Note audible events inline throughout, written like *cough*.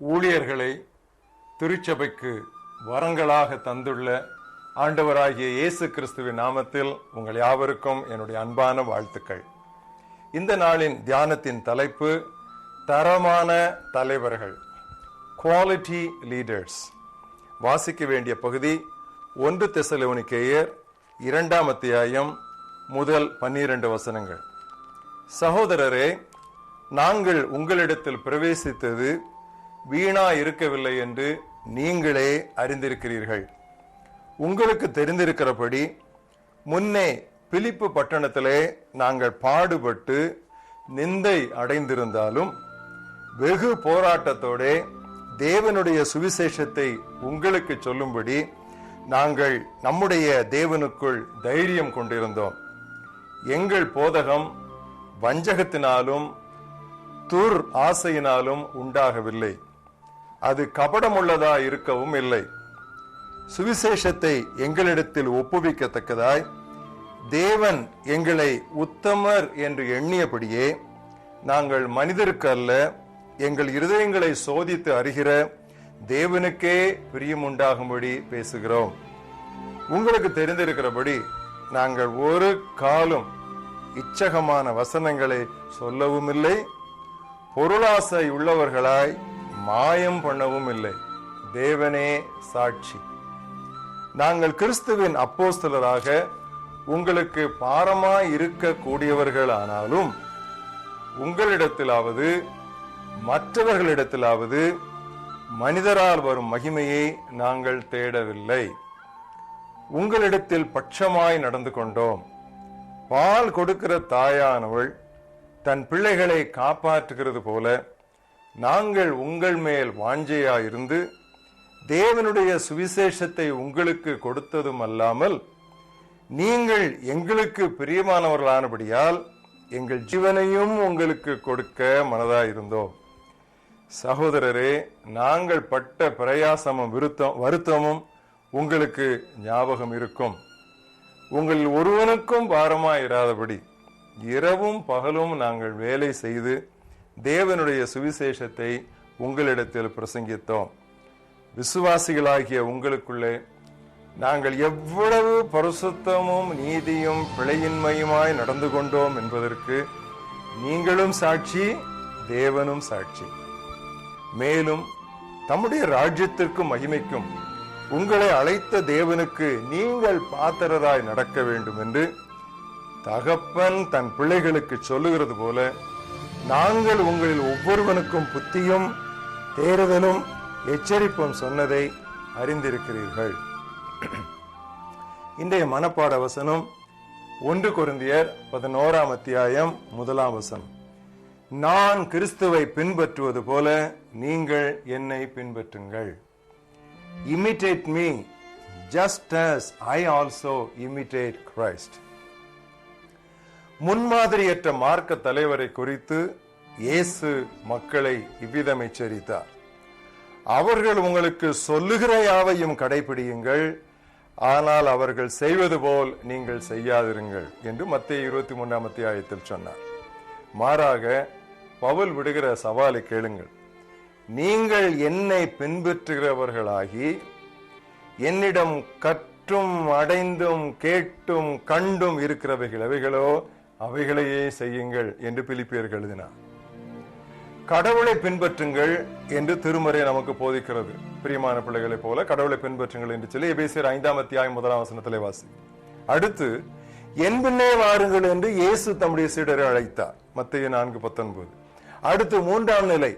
ஊழியர்களை திருச்சபைக்கு வரங்களாக தந்துள்ள ஆண்டவராகிய இயேசு கிறிஸ்துவின் நாமத்தில் உங்கள் யாவருக்கும் என்னுடைய அன்பான வாழ்த்துக்கள். இந்த நாளின் தியானத்தின் தலைப்பு தரமான தலைவர்கள் குவாலிட்டி லீடர்ஸ் வாசிக்க வேண்டிய பகுதி ஒன்று தெசலோனிக்கேயர் இரண்டாம் அத்தியாயம் முதல் பன்னிரண்டு வசனங்கள். சகோதரரே நாங்கள் உங்களிடத்தில் பிரவேசித்தது வீணா இருக்கவில்லை என்று நீங்களே அறிந்திருக்கிறீர்கள். உங்களுக்கு தெரிந்திருக்கிறபடி முன்னே பிலிப்பு பட்டணத்திலே நாங்கள் பாடுபட்டு நிந்தை அடைந்திருந்தாலும் வெகு போராட்டத்தோடே தேவனுடைய சுவிசேஷத்தை உங்களுக்கு சொல்லும்படி நாங்கள் நம்முடைய தேவனுக்குள் தைரியம் கொண்டிருந்தோம். எங்கள் போதகம் வஞ்சகத்தினாலும் துர் ஆசையினாலும் உண்டாகவில்லை. அது கபடமுள்ளதா இருக்கவும் இல்லை. சுவிசேஷத்தை எங்களிடத்தில் ஒப்புவிக்கத்தக்கதாய் தேவன் எங்களை உத்தமர் என்று எண்ணியபடியே நாங்கள் மனிதருக்கு அல்ல எங்கள் இருதயங்களை சோதித்து அறிகிற தேவனுக்கே பிரியமுண்டாகும்படி பேசுகிறோம். உங்களுக்கு தெரிந்திருக்கிறபடி நாங்கள் ஒரு காலம் இச்சகமான வசனங்களை சொல்லவும் இல்லை பொருளாசை உள்ளவர்களாய் மாயம் பண்ணவும் இல்லை. தேவனே சாட்சி. நாங்கள் கிறிஸ்துவின் அப்போஸ்தலராக உங்களுக்கு பாரமாய் இருக்கக்கூடியவர்களானாலும் உங்களிடத்திலாவது மற்றவர்களிடத்திலாவது மனிதரால் வரும் மகிமையை நாங்கள் தேடவில்லை. உங்களிடத்தில் பட்சமாய் நடந்து கொண்டோம். பால் கொடுக்கிற தாயானவள் தன் பிள்ளைகளை காப்பாற்றுகிறது போல நாங்கள் உங்கள் மேல் வாஞ்சையாயிருந்து தேவனுடைய சுவிசேஷத்தை உங்களுக்கு கொடுத்ததும் அல்லாமல் நீங்கள் எங்களுக்கு பிரியமானவர்களானபடியால் எங்கள் ஜீவனையும் உங்களுக்கு கொடுக்க மனதாயிருந்தோம் சகோதரரே நாங்கள் பட்ட பிரயாசமும் விருத்தம் வருத்தமும் உங்களுக்கு ஞாபகம் இருக்கும். உங்களில் ஒருவனுக்கும் பாரமாயிராதபடி இரவும் பகலும் நாங்கள் வேலை செய்து தேவனுடைய சுவிசேஷத்தை உங்களிடத்தில் பிரசங்கித்தோம். விசுவாசிகளாகிய உங்களுக்குள்ளே நாங்கள் எவ்வளவு பரிசுத்தமும் நீதியும் பிழையின்மையுமாய் நடந்து கொண்டோம் என்பதற்கு நீங்களும் சாட்சி தேவனும் சாட்சி. மேலும் தம்முடைய ராஜ்யத்திற்கும் மகிமைக்கும் உங்களை அழைத்த தேவனுக்கு நீங்கள் பாத்திரராய் நடக்க வேண்டும் என்று தகப்பன் தன் பிள்ளைகளுக்கு சொல்லுகிறது போல நாங்கள் உங்களில் ஒவ்வொருவனுக்கும் புத்தியும் தேறுதலும் எச்சரிப்பும் சொன்னதை அறிந்திருக்கிறீர்கள். *clears throat* இன்றைய மனப்பாட வசனம் ஒன்று குருந்தியர் பதினோராம் அத்தியாயம் முதலாம் வசனம். நான் கிறிஸ்துவை பின்பற்றுவது போல நீங்கள் என்னை பின்பற்றுங்கள். Imitate me just as I also imitate Christ முன்மாதிரியற்ற மார்க்க தலைவரை குறித்து இயேசு மக்களை இவ்விதம் எச்சரித்தார். அவர்கள் உங்களுக்கு சொல்லுகிற யாவையும் கடைபிடியுங்கள். ஆனால் அவர்கள் செய்வது போல் நீங்கள் செய்யாதிருங்கள் என்று மத்திய இருபத்தி மூன்றாம் அத்தியாயத்தில் சொன்னார். மாறாக பவுல் விடுகிற சவாலை கேளுங்கள். நீங்கள் என்னை பின்பற்றுகிறவர்களாகி என்னிடம் கற்றும் அடைந்தும் கேட்டும் கண்டும் இருக்கிறவைகள் அவைகளோ அவைகளையே செய்யுங்கள் என்று பிலிப்பியர்கள் எழுதினார். கடவுளை பின்பற்றுங்கள் என்று திருமறை நமக்கு போதிக்கிறது. பிரியமான பிள்ளைகளைப் போல கடவுளை பின்பற்றுங்கள் என்று சொல்லி எபேசியர் ஐந்தாம் அத்தியாயம் முதலாம் வசனத்திலே வாசி அடுத்து என் பின்னே வாருங்கள் என்று இயேசு தம்முடைய சீடரை அழைத்தார். மத்திய நான்கு பத்தொன்பது. அடுத்து மூன்றாம் நிலை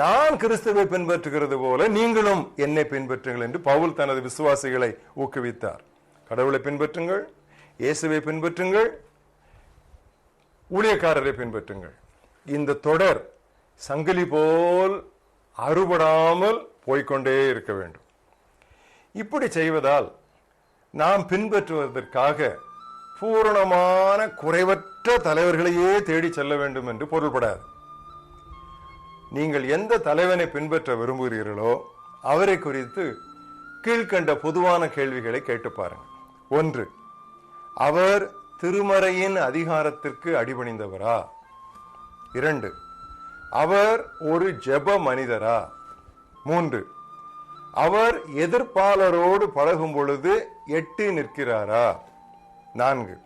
நான் கிறிஸ்துவை பின்பற்றுகிறது போல நீங்களும் என்னை பின்பற்றுங்கள் என்று பவுல் தனது விசுவாசிகளை ஊக்குவித்தார். கடவுளை பின்பற்றுங்கள் இயேசுவை பின்பற்றுங்கள் ஊழியக்காரரை பின்பற்றுங்கள். இந்த தொடர் சங்கிலி போல் அறுபடாமல் போய்க்கொண்டே இருக்க வேண்டும். இப்படி செய்வதால் நாம் பின்பற்றுவதற்காக பூரணமான குறைவற்ற தலைவர்களையே தேடி செல்ல வேண்டும் என்று பொருள்படாது. நீங்கள் எந்த தலைவனை பின்பற்ற விரும்புகிறீர்களோ அவரை குறித்து கீழ்கண்ட பொதுவான கேள்விகளை கேட்டு பாருங்கள். ஒன்று அவர் திருமறையின் அதிகாரத்திற்கு அடிபணிந்தவரா? இரண்டு அவர் ஒரு ஜெப மனிதரா? மூன்று அவர் எதிர்ப்பாளரோடு பழகும் பொழுது எட்டி நிற்கிறாரா? நான்கு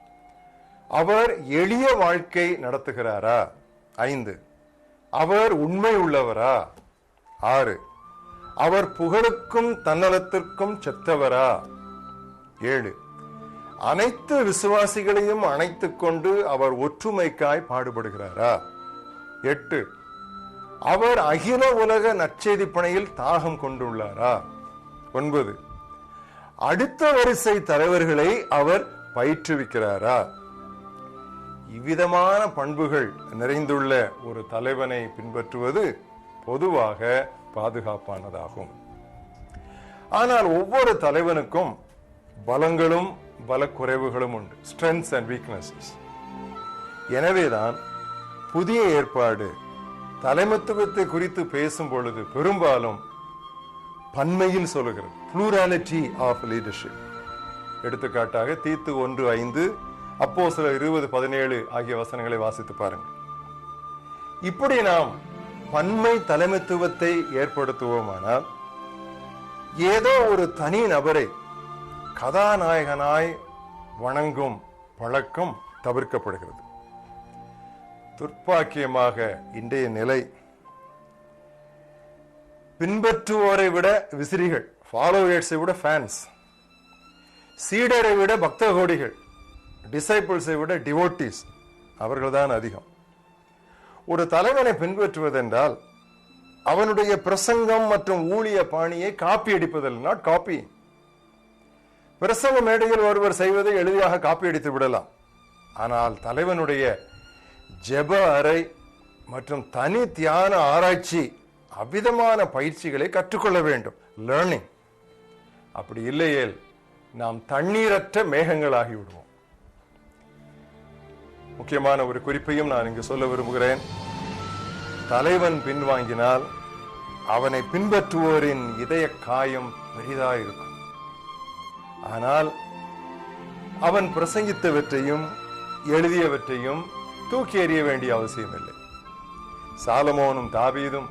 அவர் எளிய வாழ்க்கை நடத்துகிறாரா? ஐந்து அவர் உண்மை உள்ளவரா? ஆறு அவர் புகழுக்கும் தன்னலத்திற்கும் செத்தவரா? ஏழு அனைத்து விசுவாசிகளையும் அணைத்துக் கொண்டு அவர் ஒற்றுமைக்காய் பாடுபடுகிறாரா? எட்டு. அவர் அகில உலக நற்செய்தி பணியில் தாகம் கொண்டுள்ளாரா? ஒன்பது. அடுத்த வரிசை தலைவர்களை அவர் பயிற்றுவிக்கிறாரா? இவ்விதமான பண்புகள் நிறைந்துள்ள ஒரு தலைவனை பின்பற்றுவது பொதுவாக பாதுகாப்பானதாகும். ஆனால் ஒவ்வொரு தலைவனுக்கும் பலங்களும் பலக்குறைவுகளும் உண்டு. ஸ்ட்ரென்த்ஸ் அண்ட் வீக்னஸஸ் எனவேதான் புதிய ஏற்பாடு தலைமத்துவத்தை குறித்து பேசும் பொழுது பெரும்பாலும் பன்மையில் சொல்லுகிறது. புளூராலிட்டி ஆஃப் லீடர்ஷிப் எடுத்துக்காட்டாக தீத்து ஒன்று ஐந்து அப்போ சில இருபது பதினேழு ஆகிய வசனங்களை வாசித்து பாருங்கள். இப்படி நாம் பன்மை தலைமைத்துவத்தை ஏற்படுத்துவோமானால் ஏதோ ஒரு தனி நபரை கதாநாயகனாய் வணங்கும் பழக்கம் தவிர்க்கப்படுகிறது. துர்ப்பாக்கியமாக இன்றைய நிலை பின்பற்றுவோரை விட விசிறிகள் ஃபாலோவேர்ஸை விட ஃபேன்ஸ் சீடரை விட பக்த கோடிகள் டிசைபிள்ஸை விட டிவோட்டிஸ் அவர்கள்தான் அதிகம். ஒரு தலைவனை பின்பற்றுவதென்றால் அவனுடைய பிரசங்கம் மற்றும் ஊழிய பாணியை காப்பி அடிப்பதில் நாட் காப்பி பிரசவ மேடையில் ஒருவர் செய்வதை எளிதாக காப்பியடித்து விடலாம். ஆனால் தலைவனுடைய ஜெப அறை மற்றும் தனி தியான ஆராய்ச்சி அவ்விதமான பயிற்சிகளை கற்றுக்கொள்ள வேண்டும். லேர்னிங் அப்படி இல்லையேல் நாம் தண்ணீரற்ற மேகங்களாகி விடுவோம். முக்கியமான ஒரு குறிப்பையும் நான் இங்கு சொல்ல விரும்புகிறேன். தலைவன் பின்வாங்கினால் அவனை பின்பற்றுவோரின் இதய காயம் பெரிதாயிருக்கும். ஆனால் அவன் பிரசங்கித்தவற்றையும் எழுதியவற்றையும் தூக்கி எறிய வேண்டிய அவசியமில்லை. சாலமோனும் தாபீதும்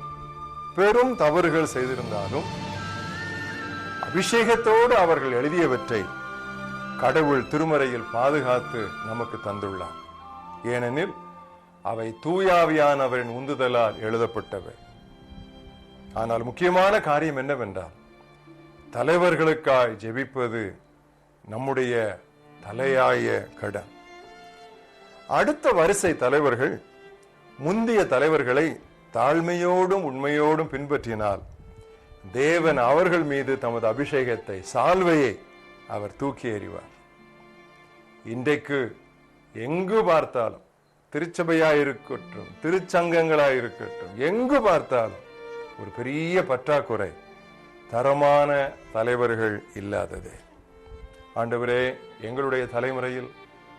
பெரும் தவறுகள் செய்திருந்தாலும் அபிஷேகத்தோடு அவர்கள் எழுதியவற்றை கடவுள் திருமறையில் பாதுகாத்து நமக்கு தந்துள்ளார். ஏனெனில் அவை தூயாவியானவரின் உந்துதலால் எழுதப்பட்டவை. ஆனால் முக்கியமான காரியம் என்னவென்றால் தலைவர்களுக்காய் ஜெபிப்பது நம்முடைய தலையாய கடன். அடுத்த வரிசை தலைவர்கள் முந்திய தலைவர்களை தாழ்மையோடும் உண்மையோடும் பின்பற்றினால் தேவன் அவர்கள் மீது தமது அபிஷேகத்தை சால்வையை அவர் தூக்கி எறிவார். இன்றைக்கு எங்கு பார்த்தாலும் திருச்சபையா இருக்கட்டும் திருச்சங்கங்களா இருக்கட்டும் எங்கு பார்த்தாலும் ஒரு பெரிய பற்றாக்குறை தரமான தலைவர்கள் இல்லாததே. ஆண்டவரே எங்களுடைய தலைமுறையில்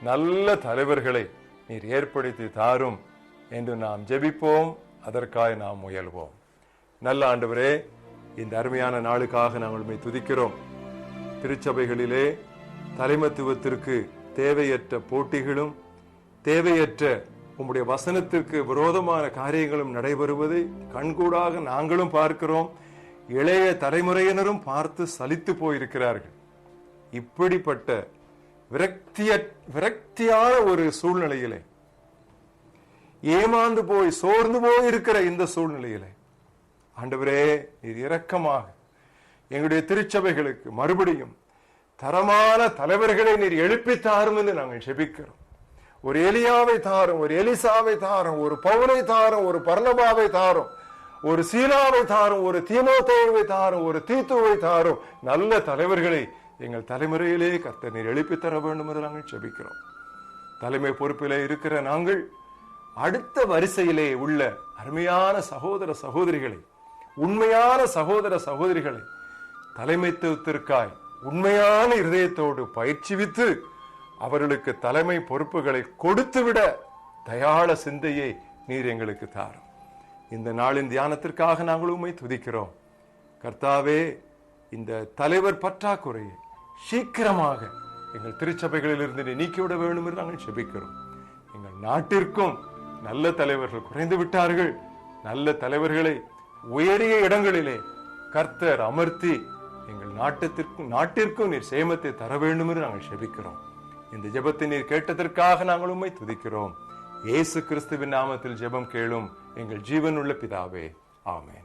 நல்ல தலைவர்களை நீர் ஏற்படுத்தி தாரும் என்று நாம் ஜெபிப்போம் அதற்காக நாம் முயல்வோம். நல்ல ஆண்டவரே இந்த அருமையான நாளுக்காக நாங்கள் துதிக்கிறோம். திருச்சபைகளிலே தலைமத்துவத்திற்கு தேவையற்ற போட்டிகளும் தேவையற்ற உம்முடைய வசனத்திற்கு விரோதமான காரியங்களும் நடைபெறுவதை கண்கூடாக நாங்களும் பார்க்கிறோம். இளைய தலைமுறையினரும் பார்த்து சலித்து போயிருக்கிறார்கள். இப்படிப்பட்ட விரக்திய விரக்தியான ஒரு சூழ்நிலையிலே ஏமாந்து போய் சோர்ந்து போய் இருக்கிற இந்த சூழ்நிலையிலே ஆண்டவரே நீர் இரக்கமாக எங்களுடைய திருச்சபைகளுக்கு மறுபடியும் தரமான தலைவர்களை நீர் எழுப்பி தாரும் என்று நாங்கள் செபிக்கிறோம் ஒரு எலியாவை தாரும் ஒரு எலிசாவை தாரும் ஒரு பவுனை தாரும் ஒரு பர்ணபாவை தாரும் ஒரு சீலாவை தாரும் ஒரு தீமோத்தேவை தாரும் ஒரு தீத்துவை தாரும். நல்ல தலைவர்களை எங்கள் தலைமுறையிலே கர்த்தர் நீர் எழுப்பி தர வேண்டும் என்று நாங்கள் செபிக்கிறோம். தலைமை பொறுப்பிலே இருக்கிற நாங்கள் அடுத்த வரிசையிலே உள்ள அருமையான சகோதர சகோதரிகளை உண்மையான சகோதர சகோதரிகளை தலைமைத்துவத்திற்காய் உண்மையான இருதயத்தோடு பயிற்சிவித்து அவர்களுக்கு தலைமை பொறுப்புகளை கொடுத்துவிட தயாள சிந்தையை நீர் எங்களுக்கு தாரும். இந்த நாளின் தியானத்திற்காக நாங்கள் உண்மை துதிக்கிறோம். கர்த்தாவே இந்த தலைவர் பற்றாக்குறையை சீக்கிரமாக எங்கள் திருச்சபைகளிலிருந்து நீ நீக்கிவிட வேண்டும் என்று நாங்கள் செபிக்கிறோம். எங்கள் நாட்டிற்கும் நல்ல தலைவர்கள் குறைந்து விட்டார்கள். நல்ல தலைவர்களை உயரிய இடங்களிலே கர்த்தர் அமர்த்தி எங்கள் நாட்டத்திற்கும் நாட்டிற்கும் நீர் சேமத்தை தர வேண்டும் என்று நாங்கள் செபிக்கிறோம். இந்த ஜெபத்தை நீர் கேட்டதற்காக நாங்கள் உண்மை துதிக்கிறோம். இயேசு கிறிஸ்துவின் நாமத்தில் ஜெபம் கேளும். எங்கள் ஜீவனுள்ள பிதாவே ஆமே